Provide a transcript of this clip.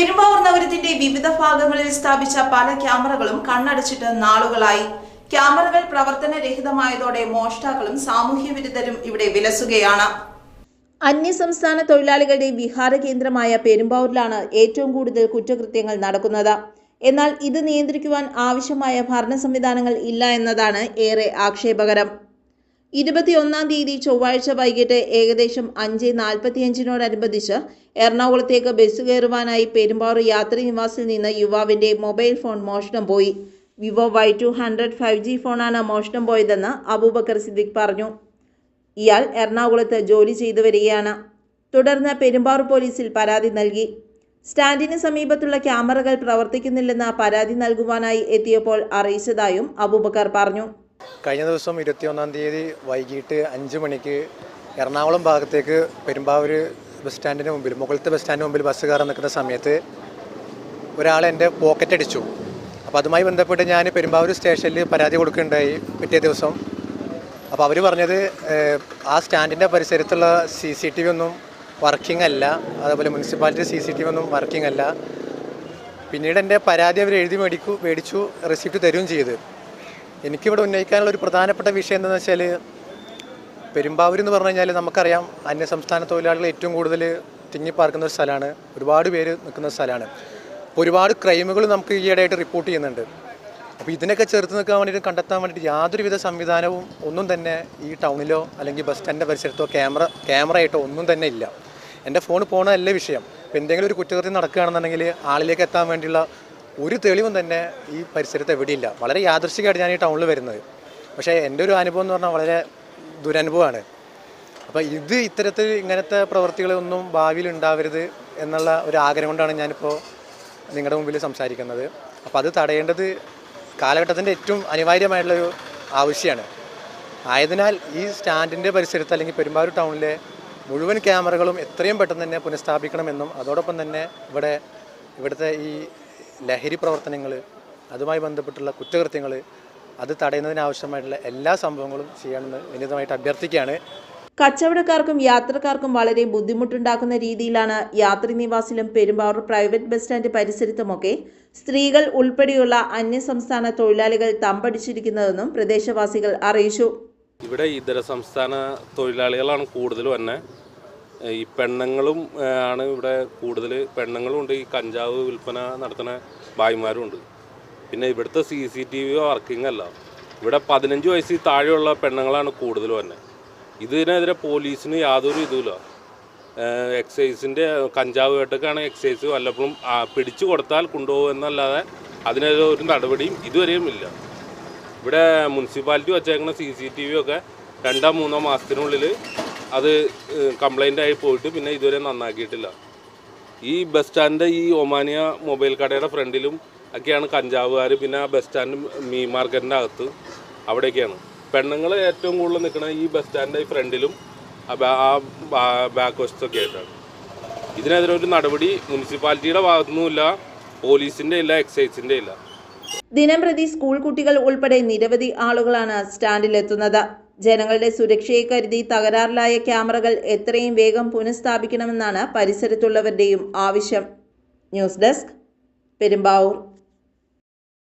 പെരുമ്പാവൂർ നഗരത്തിന്റെ വിവിധ ഭാഗങ്ങളിൽ സ്ഥാപിച്ച പല ക്യാമറകളും കണ്ണടച്ചിട്ട് നാളുകളായി. ക്യാമറകൾ പ്രവർത്തനരഹിതമായതോടെ മോഷ്ടാക്കളും സാമൂഹ്യ വിരുദ്ധരും ഇവിടെ വിലസുകയാണ്. അന്യസംസ്ഥാന തൊഴിലാളികളുടെ വിഹാര കേന്ദ്രമായ പെരുമ്പാവൂരിലാണ് ഏറ്റവും കൂടുതൽ കുറ്റകൃത്യങ്ങൾ നടക്കുന്നത്. എന്നാൽ ഇത് നിയന്ത്രിക്കുവാൻ ആവശ്യമായ ഭരണ സംവിധാനങ്ങൾ ഇല്ല എന്നതാണ് ഏറെ ആക്ഷേപകരം. ഇരുപത്തിയൊന്നാം തീയതി ചൊവ്വാഴ്ച വൈകിട്ട് ഏകദേശം അഞ്ച് നാൽപ്പത്തിയഞ്ചിനോടനുബന്ധിച്ച് എറണാകുളത്തേക്ക് ബസ് കയറുവാനായി പെരുമ്പാറ യാത്രി നിവാസിൽ നിന്ന് യുവാവിന്റെ മൊബൈൽ ഫോൺ മോഷണം പോയി. Vivo Y two hundred five G ഫോണാണ് മോഷണം പോയതെന്ന് അബൂബക്കർ സിദ്ദിഖ് പറഞ്ഞു. ഇയാൾ എറണാകുളത്ത് ജോലി ചെയ്തു വരികയാണ്. തുടർന്ന് പെരുമ്പാവൂർ പോലീസിൽ പരാതി നൽകി. സ്റ്റാൻഡിന് സമീപത്തുള്ള ക്യാമറകൾ പ്രവർത്തിക്കുന്നില്ലെന്ന് പരാതി നൽകുവാനായി എത്തിയപ്പോൾ അറിയിച്ചതായും അബൂബക്കർ പറഞ്ഞു. കഴിഞ്ഞ ദിവസം ഇരുപത്തിയൊന്നാം തീയതി വൈകിട്ട് അഞ്ച് മണിക്ക് എറണാകുളം ഭാഗത്തേക്ക് പെരുമ്പാവൂർ ബസ് സ്റ്റാൻഡിന് മുമ്പിൽ മുകളിലത്തെ ബസ് സ്റ്റാൻഡിന് മുമ്പിൽ ബസ് കയറാൻ നിൽക്കുന്ന സമയത്ത് ഒരാൾ എന്റെ പോക്കറ്റ് അടിച്ചു. അപ്പോൾ അതുമായി ബന്ധപ്പെട്ട് ഞാൻ പെരുമ്പാവൂർ സ്റ്റേഷനിൽ പരാതി കൊടുക്കുകയുണ്ടായി പിറ്റേ ദിവസം. അപ്പോൾ അവർ പറഞ്ഞത് ആ സ്റ്റാൻഡിന്റെ പരിസരത്തുള്ള സി സി ടി വി ഒന്നും വർക്കിംഗ് അല്ല. അതേപോലെ municipality C C T V ഒന്നും വർക്കിംഗ് അല്ല. പിന്നീട് എന്റെ പരാതി അവർ എഴുതി മേടിക്കൂ മേടിച്ചു റെസിപ്റ്റ് തരുകയും ചെയ്ത്. എനിക്കിവിടെ ഉന്നയിക്കാനുള്ള ഒരു പ്രധാനപ്പെട്ട വിഷയം എന്താണെന്ന് വെച്ചാൽ പെരുമ്പാവൂർ എന്ന് പറഞ്ഞു കഴിഞ്ഞാൽ നമുക്കറിയാം അന്യസംസ്ഥാന തൊഴിലാളികൾ ഏറ്റവും കൂടുതൽ തിങ്ങിപ്പാർക്കുന്ന ഒരു സ്ഥലമാണ്. ഒരുപാട് പേര് നിൽക്കുന്ന സ്ഥലമാണ്. അപ്പോൾ ഒരുപാട് ക്രൈമുകൾ നമുക്ക് ഈയിടെയായിട്ട് റിപ്പോർട്ട് ചെയ്യുന്നുണ്ട്. അപ്പോൾ ഇതിനൊക്കെ ചേർത്ത് നിൽക്കാൻ വേണ്ടിയിട്ട് കണ്ടെത്താൻ വേണ്ടിയിട്ട് യാതൊരുവിധ സംവിധാനവും ഒന്നും തന്നെ ഈ ടൗണിലോ അല്ലെങ്കിൽ ബസ് സ്റ്റാൻഡിന്റെ പരിസരത്തോ ക്യാമറ ക്യാമറ ആയിട്ടോ ഒന്നും തന്നെ ഇല്ല. എന്റെ ഫോൺ പോകണതല്ല വിഷയം. ഇപ്പോൾ എന്തെങ്കിലും ഒരു കുറ്റകൃത്യം നടക്കുകയാണെന്നുണ്ടെങ്കിൽ ആളിലേക്ക് എത്താൻ വേണ്ടിയുള്ള ഒരു തെളിവും തന്നെ ഈ പരിസരത്ത് എവിടെയില്ല. വളരെ യാദൃശികമായിട്ട് ഞാൻ ഈ ടൗണിൽ വരുന്നത്. പക്ഷേ എന്റെ ഒരു അനുഭവം എന്ന് പറഞ്ഞാൽ വളരെ ദുരനുഭവമാണ്. അപ്പോൾ ഇത് ഇത്തരത്തിൽ ഇങ്ങനത്തെ പ്രവൃത്തികളൊന്നും ഭാവിയിൽ ഉണ്ടാവരുത് എന്നുള്ള ഒരു ആഗ്രഹം കൊണ്ടാണ് ഞാനിപ്പോൾ നിങ്ങളുടെ മുമ്പിൽ സംസാരിക്കുന്നത്. അപ്പോൾ അത് തടയേണ്ടത് കാലഘട്ടത്തിന്റെ ഏറ്റവും അനിവാര്യമായിട്ടുള്ളൊരു ആവശ്യമാണ്. ആയതിനാൽ ഈ സ്റ്റാൻഡിന്റെ പരിസരത്ത് അല്ലെങ്കിൽ പെരുമ്പാവൂർ ടൗണിലെ മുഴുവൻ ക്യാമറകളും എത്രയും പെട്ടെന്ന് തന്നെ പുനഃസ്ഥാപിക്കണമെന്നും അതോടൊപ്പം തന്നെ ഇവിടെ ഇവിടുത്തെ ഈ ലഹരി പ്രവർത്തനങ്ങൾ അതുമായി ബന്ധപ്പെട്ടുള്ള കുറ്റകൃത്യങ്ങൾ അത് തടയുന്നതിനാവശ്യമായിട്ടുള്ള എല്ലാ സംഭവങ്ങളും ചെയ്യണമെന്ന് വിനീതമായിട്ട് അഭ്യർത്ഥിക്കുകയാണ്. കച്ചവടക്കാർക്കും യാത്രക്കാർക്കും വളരെ ബുദ്ധിമുട്ടുണ്ടാക്കുന്ന രീതിയിലാണ് യാത്രി നിവാസിലും പെരുമ്പാവൂർ പ്രൈവറ്റ് ബസ് സ്റ്റാൻഡ് പരിസരത്തുമൊക്കെ സ്ത്രീകൾ ഉൾപ്പെടെയുള്ള അന്യസംസ്ഥാന തൊഴിലാളികൾ തമ്പടിച്ചിരിക്കുന്നതെന്നും പ്രദേശവാസികൾ അറിയിച്ചു. ഇവിടെ ഇതര സംസ്ഥാന തൊഴിലാളികളാണ് കൂടുതലും തന്നെ ഈ പെണ്ണുങ്ങളും ആണ് ഇവിടെ കൂടുതൽ പെണ്ണുങ്ങളും ഉണ്ട്. ഈ കഞ്ചാവ് വിൽപ്പന നടത്തുന്ന ഭായിമാരും ഉണ്ട് പിന്നെ ഇവിടുത്തെ C C T V working അല്ല ഇവിടെ പതിനഞ്ച് വയസ്സിൽ താഴെയുള്ള പെണ്ണുങ്ങളാണ് കൂടുതൽ തന്നെ ഇതിനെതിരെ പോലീസിന് യാതൊരു ഇതുമില്ല. എക്സൈസിന്റെ കഞ്ചാവ് വേട്ടക്കാണ് എക്സൈസ് വല്ലപ്പോഴും പിടിച്ചു കൊടുത്താൽ കൊണ്ടുപോകും എന്നല്ലാതെ അതിനെതിരെ ഒരു നടപടിയും ഇതുവരെയും ഇല്ല. ഇവിടെ മുനിസിപ്പാലിറ്റി വച്ചേക്കുന്ന സി സി ടി വി ഒക്കെ രണ്ടോ മൂന്നോ മാസത്തിനുള്ളിൽ അത് കംപ്ലൈന്റ് ആയി പോയിട്ട് പിന്നെ ഇതുവരെ നന്നാക്കിയിട്ടില്ല. ഈ ബസ് സ്റ്റാൻഡിന്റെ ഈ ഒമാനിയ മൊബൈൽ കടയുടെ ഫ്രണ്ടിലും ഒക്കെയാണ് കഞ്ചാവുകാർ പിന്നെ ആ ബസ് സ്റ്റാൻഡ് മീ മാർക്കറ്റിന്റെ അകത്ത് അവിടെയൊക്കെയാണ്. പെണ്ണുങ്ങൾ ഏറ്റവും കൂടുതൽ നിൽക്കുന്നത് ഈ ബസ് സ്റ്റാൻഡിന്റെ ഫ്രണ്ടിലും ആ ബാക്ക് വശത്തൊക്കെ ആയിട്ടാണ്. ഇതിനെതിരെ ഒരു നടപടി മുനിസിപ്പാലിറ്റിയുടെ ഭാഗത്തുനിന്നുമില്ല പോലീസിന്റെ ഇല്ല എക്സൈസിന്റെ ഇല്ല. ദിനംപ്രതി സ്കൂൾ കുട്ടികൾ ഉൾപ്പെടെ നിരവധി ആളുകളാണ് സ്റ്റാൻഡിലെത്തുന്നത് ജനങ്ങളുടെ സുരക്ഷയെ കരുതി തകരാറിലായ ക്യാമറകൾ എത്രയും വേഗം പുനഃസ്ഥാപിക്കണമെന്നാണ് പരിസരത്തുള്ളവരുടെയും ആവശ്യം. News desk Perumbavoor.